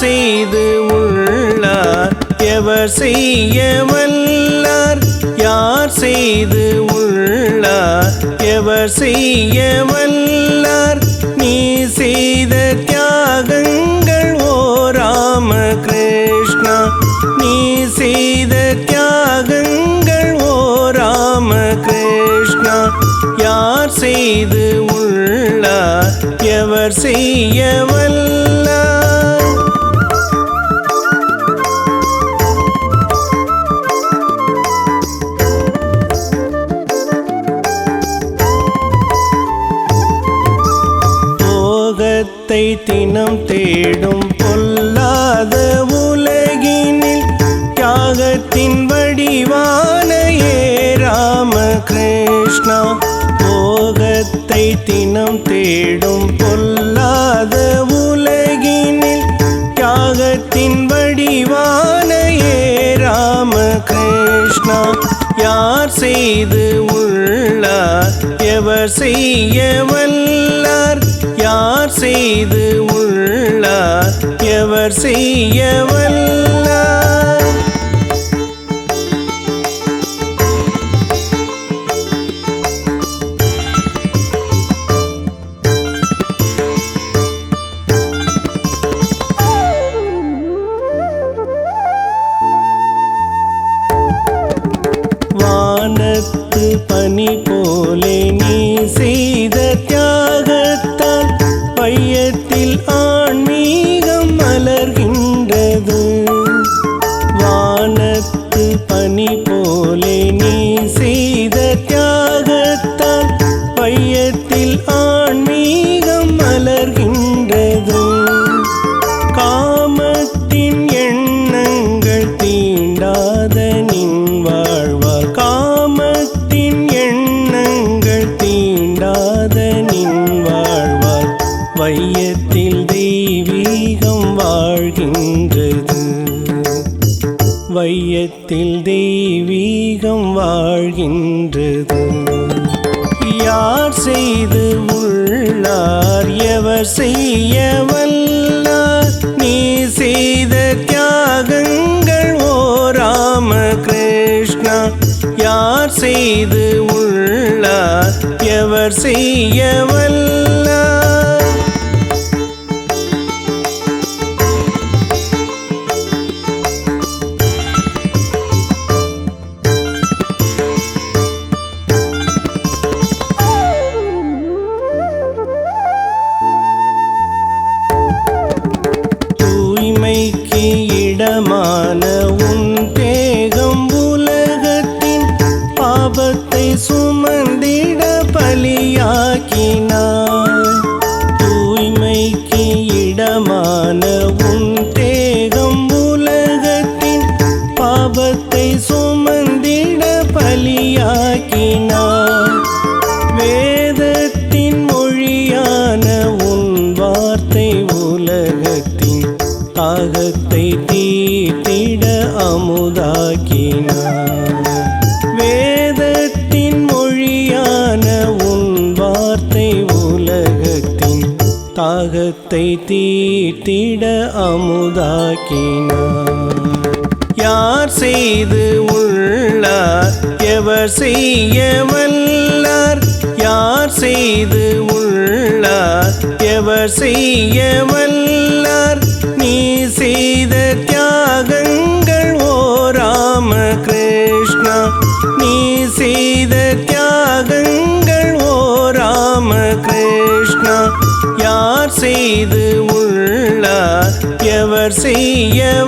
செய்து உள்ளார். எவர் செய்ய வல்லார் யார் செய்து உள்ளார்? எவர் செய்ய வல்லார் நீ செய்த தியாகங்கள் ஓ ராம கிருஷ்ணா நீ செய்த தியாகங்கள் ஓ ராம கிருஷ்ணா யார் செய்து உள்ளார்? எவர் செய்ய வல்லார் போகத்தை தினம் தேடும் பொல்லாத உலகினில் தியாகத்தின் வடிவான ராம கிருஷ்ணா போகத்தை தினம் தேடும் பொல்லாத உலகினில் தியாகத்தின் வடிவான ராம கிருஷ்ணா யார் செய்து உள்ளார்? எவர் செய்யவல்ல? யார் செய்து உள்ளார்? எவர் செய்யவல்லார்? வானத்து பனி வையத்தில் தெய்வீகம் வாழ்கின்றது. வையத்தில் தெய்வீகம் வாழ்கின்றது. யார் செய்து உள்ளார் எவர் செய்ய வல்லார் நீ செய்த தியாகங்கள் ஓ ராம கிருஷ்ணா யார் செய்து உள்ளார் எவர் செய்ய வல்லார் பலியாக்கினாய் வேதத்தின் மொழியான உன் வார்த்தை உலகத்தின் தாகத்தை தீட்டிட அமுதாக்கினார் வேதத்தின் மொழியான உன் வார்த்தை உலகத்தின் தாகத்தை தீட்டிட அமுதாக்கினார் யார் செய்து உள்ளார்? எவர் செய்ய வல்லார் யார் செய்து உள்ளார்? எவர் செய்ய வல்லார் நீ செய்த தியாகங்கள் ஓ ராம கிருஷ்ணா. நீ செய்த தியாகங்கள் ஓ ராம கிருஷ்ணா. யார் செய்து உள்ளார்? எவர் செய்ய